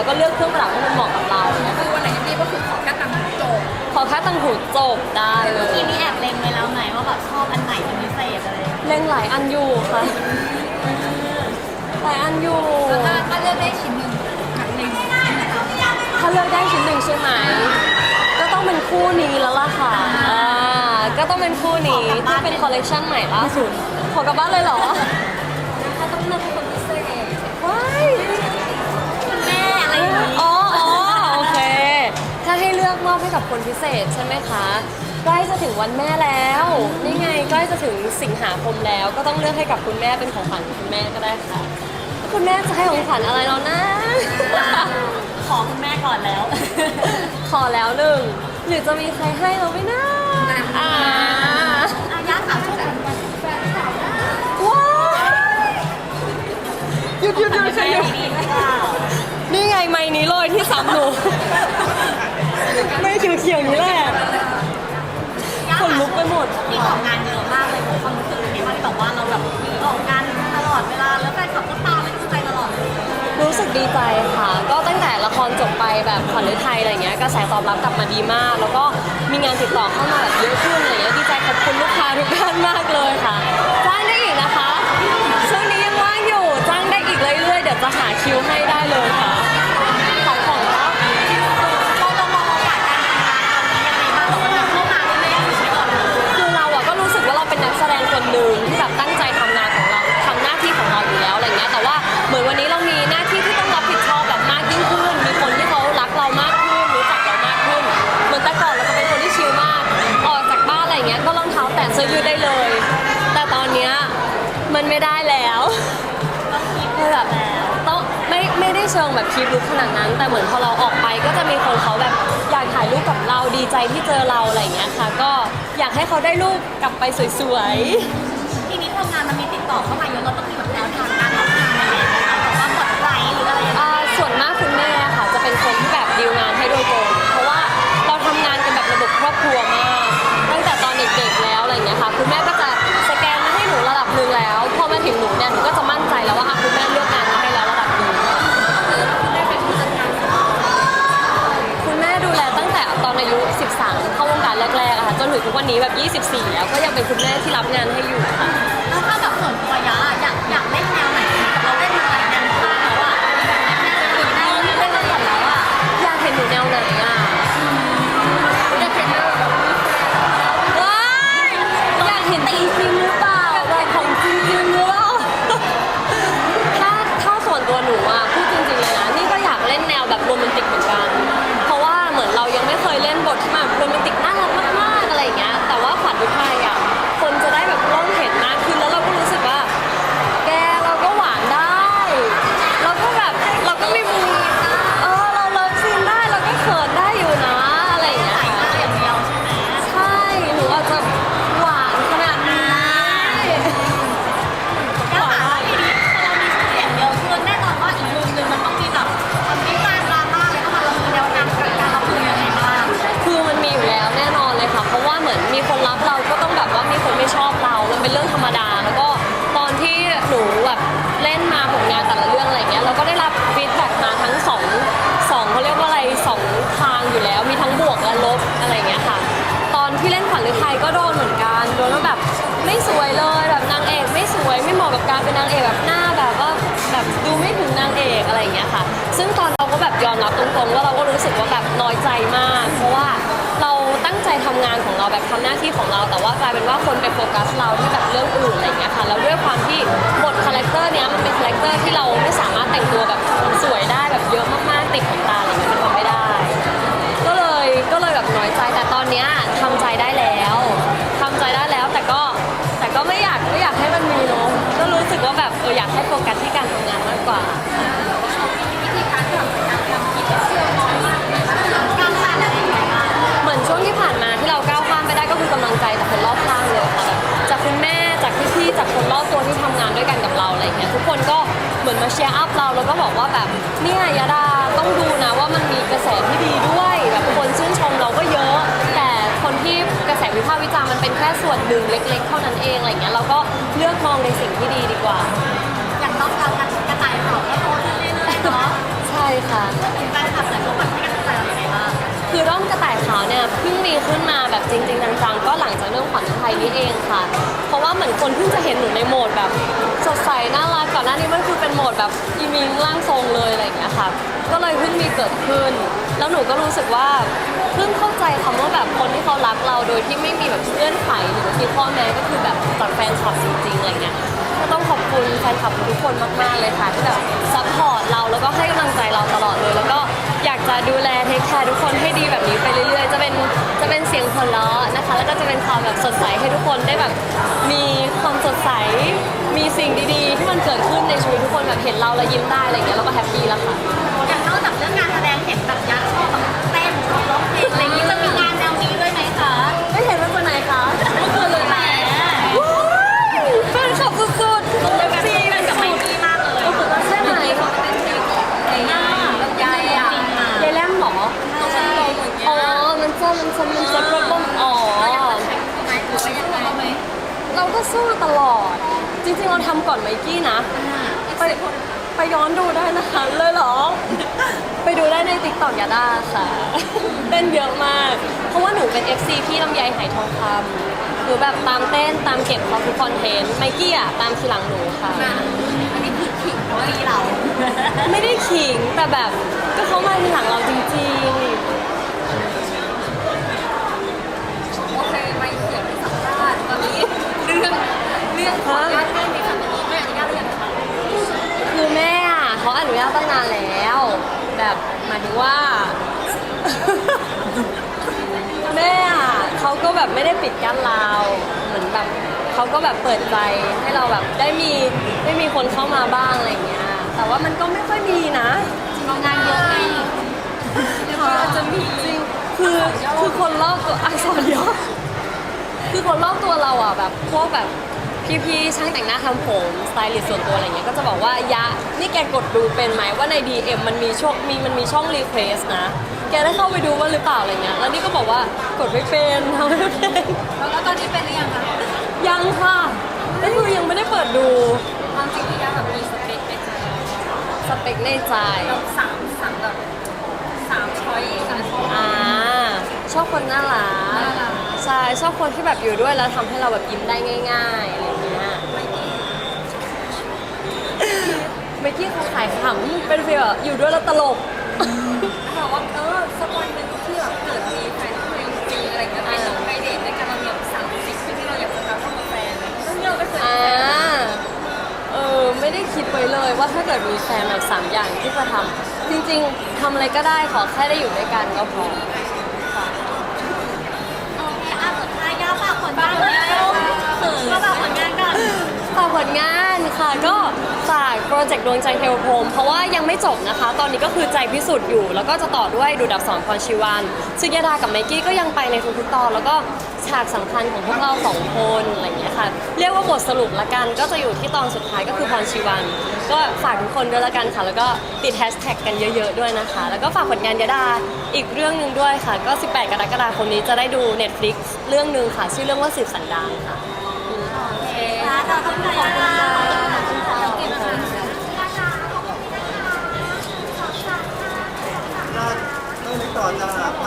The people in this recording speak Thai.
ในทางไหนเราก็เลือกเครื่องประดับให้มันเหมาะกับเราเนี่ยคือวันไหนจะมีก็คือขอแค่ตังค์โจบขอแค่ตังหูจบได้เลยทีนี้แอบเล็งไว้แล้วไหมว่าแบบชอบอันไหนเป็นพิเศษอะไรอย่างเงี้ยเล่งหลายอันอยู่ค่ะหลายอันอยู่ ถ้าถ้าเลือกได้ชิ้นหนึ่งหักหนึ่งถ้าเลือกได้ชิ้นหนึ่งใช่ไหม ก็ต้องเป็นคู่นี้แล้วล่ะค่ะ อ่า ก็ต้องเป็นคู่นี้ที่เป็นคอลเลกชันใหม่ล่าสุดขอกลับบ้านเลยเหรอ กมอบให้กับคนพิเศษใช่ไหมคะ ใกล้จะถึงวันแม่แล้ว นี่ไงใกล้จะถึงสิงหาคมแล้ว ก็ต้องเลือกให้กับคุณแม่เป็นของขวัญคุณแม่ก็ได้ค่ะ คุณแม่จะให้ของขวัญอะไรเรานะ ขอคุณแม่ก่อนแล้ว ขอแล้วหนึ่งหรือจะมีใครให้เราไหมนะอ่าอาญาถามช่วงวันวันแฟนสาวว้ายหยุดหยุดหยุดแม่หยุดดีหรือเปล่านี่ไงไม้นี้เลยที่ซ้ำหนู ไม่เขียวๆนี้แหละขนลุกไปหมด มีออกงานเยอะมากเลยความรู้สึกเป็นไงบ้างที่แบบว่าเราแบบมีออกงานตลอดเวลาแล้วแฟนคลับก็ตามไม่ดูใจตลอดเลยรู้สึกดีใจค่ะ ก็ตั้งแต่ละครจบไปแบบขวัญฤทัยอะไรเงี้ยกระแสตอบรับกลับมาดีมาก แล้วก็มีงานติดต่อเข้ามาแบบเยอะขึ้นอะไรเงี้ยดีใจขอบคุณลูกค้าทุกท่านมากเลยค่ะจ้างได้อีกนะคะช่วงนี้ยังว่างอยู่จ้างได้อีกเรื่อยๆเดี๋ยวจะหาคิวให้ได้เลยค่ะ มันไม่ได้แล้วคือแบบต้องไม่ไม่ได้เชิงแบบคีบลุกขนาดนั้น แต่เหมือนพอเราออกไปก็จะมีคนเขาแบบอยากถ่ายรูปกับเราดีใจที่เจอเราอะไรอย่างเงี้ยค่ะ ก็อยากให้เขาได้รูปกลับไปสวยๆ ทีนี้ทำงานมันมีติดต่อเข้ามาเยอะเราต้องมีแบบ ถึงทุกวันนี้แบบ 24 แล้วก็ยังเป็นคุณแม่ที่รับงานให้อยู่ค่ะ รับตรงๆว่าเราก็รู้สึกว่าแบบน้อยใจมาก เพราะว่าเราตั้งใจทำงานของเราแบบทำหน้าที่ของเรา แต่ว่ากลายเป็นว่าคนไปโฟกัสเราที่แบบเรื่องอื่นอะไรอย่างเงี้ยค่ะแล้วด้วยความที่บทคาแรคเตอร์เนี้ยมันเป็นคาแรคเตอร์ที่เราไม่สามารถแต่งตัวแบบสวยได้แบบเยอะมากๆติดขนตาอะไรอย่างเงี้ยมันทำไม่ได้ ก็เลยก็เลยแบบน้อยใจแต่ตอนเนี้ยทำใจได้แล้วทำใจได้แล้วแต่ก็แต่ก็ไม่อยากไม่อยากให้มันมีเนอะก็รู้สึกว่าแบบเอออยากให้โฟกัสที่การทำงานมากกว่า มาเชียร์ร์อัพเราแล้วก็บอกว่าแบบเนี่ยยาดาต้องดูนะว่ามันมีกระแสที่ดีด้วยแบบคนชื่นชมเราก็เยอะ แต่คนที่กระแสวิพากษ์วิจารณ์มันเป็นแค่ส่วนหนึ่งเล็ก ๆ เท่านั้นเองอะไรเงี้ยเราก็เลือกมองในสิ่งที่ดีดีกว่า อย่างต้องการกระต่ายขาวก็โพสต์เรื่อยๆเนาะใช่ค่ะถึงแฟนคลับหลายคนแบบให้กำลังใจ คือด้อมกระต่ายขาวเนี่ยเพิ่งมีขึ้นมาแบบจริงๆจังๆก็หลังจากเรื่องขวัญฤทัยนี้เองค่ะ เพราะว่าเหมือนคนเพิ่งจะเห็นหนูในโหมดแบบสดใสน่ารักก่อนหน้านี้มันคือเป็นโหมดแบบอีมิงร่างทรงเลยอะไรอย่างเงี้ยค่ะ ก็เลยเพิ่งมีเกิดขึ้น แล้วหนูก็รู้สึกว่าเพิ่งเข้าใจคำว่าแบบคนที่เขารักเราโดยที่ไม่มีแบบเงื่อนไขหรือมีข้อแม้ก็คือแบบจากแฟนคลับจริงๆอะไรเงี้ยก็ต้องขอบคุณแฟนคลับทุกคนมากๆเลยค่ะที่แบบซัพพอร์ตเราแล้วก็ให้กำลังใจเราตลอดเลย แล้วก็อยากจะดูแล หัวเราะนะคะ แล้วก็จะเป็นความแบบสดใสให้ทุกคนได้แบบมีความสดใส มีสิ่งดีๆ ที่มันเกิดขึ้นในชีวิตทุกคนแบบเห็นเราแล้วยิ้มได้อะไรอย่างเงี้ยเราก็แฮปปี้แล้วค่ะ อย่างนอกจากเรื่องงานแสดงเห็นแบบยักษ์ชอบแบบ ก็สู้ตลอด จริงๆเราทำก่อนไมกี้นะ ไปไปย้อนดูได้นะคะเลยเหรอ ไปดูได้ในติ๊กต็อกยาด้าค่ะ เต้นเยอะมาก เพราะว่าหนูเป็น FC พี่ลำไยไหทองคำหนูแบบตามเต้นตามเก็บเขาทุกคอนเทนต์ไมกี้อะตามทีหลังหนูค่ะ อันนี้คือขิงเพราะว่าเรา ไม่ได้ขิงแต่แบบก็เขามาทีหลังเราจริงโอเคไปเขียนสัมภาษณ์ตอนนี้เรื่องเรื่องขออนุญาตให้มีคำนี้ไม่อนุญาตหรือยังคะ ๆ คือแม่อะ เขาอนุญาตตั้งนานแล้ว แบบหมายถึงว่า แม่อะเขาก็แบบไม่ได้ปิดกั้นเราเหมือนแบบเขาก็แบบเปิดใจให้เราแบบได้มีได้มีคนเข้ามาบ้างอะไรอย่างเงี้ย แต่ว่ามันก็ไม่ค่อยมีนะงานเยอะไงค่ะจะมีจริงคือคือคนรอบตัวอักษรย่อคือคนรอบตัวเราอะแบบพวกแบบ พี่ๆช่างแต่งหน้าทำผมสไตลิสต์ส่วนตัวอะไรเงี้ยก็จะบอกว่ายะนี่แกกดดูเป็นไหมว่าใน DM มันมีช่องมีมันมีช่องรีเควสนะ แกได้เข้าไปดูว่าหรือเปล่าอะไรเงี้ยแล้วนี่ก็บอกว่ากดไม่เป็นทำไม่เป็นแล้วตอนนี้เป็นหรือยังคะยังค่ะก็คือยังไม่ได้เปิดดูความจริงที่ยาแบบมีสเปคในใจสเปคในใจเราสามสามแบบสามช้อยสามช้อยอ่าชอบคนน่ารักน่ารักใช่ชอบคนที่แบบอยู่ด้วยแล้วทำให้เราแบบยิ้มได้ง่ายๆอะไรอย่างเงี้ยเมกกี้เขาขายขำเป็นฟีลแบบอยู่ด้วยแล้วตลกบอกว่าเออสักวันหนึ่งที่แบบเกิดมีแฟนผู้หญิงจริงอะไรเงี้ยไปลงไปเดทด้วยกันเรามีแบบสามสิบที่เราอยากจะทำเข้ามาแฟนต้องเลือกไปเคยอ่าเออ ไม่ได้คิดไว้เลยว่าถ้าเกิดมีแฟนแบบสามอย่างที่จะทำจริง ๆทำอะไรก็ได้ขอแค่ได้อยู่ด้วยกันก็พอค่ ก็ฝากผลงานก่อนฝากผลงานค่ะ ก็ฝากโปรเจกต์ดวงใจเทวพรหมเพราะว่ายังไม่จบนะคะ ตอนนี้ก็คือใจพิสูจน์อยู่ แล้วก็จะต่อด้วยดูดับสอนพรชีวันซึ่งยาดากับไมกี้ก็ยังไปในทุกๆตอน แล้วก็ฉากสำคัญของพวกเราสองคนอะไรอย่างเงี้ยค่ะ เรียกว่าบทสรุปละกัน ก็จะอยู่ที่ตอนสุดท้ายก็คือพรชีวัน ก็ฝากทุกคนด้วยละกันค่ะ แล้วก็ติดแฮชแท็กกันเยอะ ๆ ด้วยนะคะ แล้วก็ฝากผลงานยาดาอีกเรื่องหนึ่งด้วยค่ะ ก็ 18 กรกฎาคมนี้จะได้ดู Netflix เรื่องหนึ่งค่ะ ชื่อเรื่องว่าสิบสันดานค่ะ ขอบคุณค่ะต้องไปต่อจ้า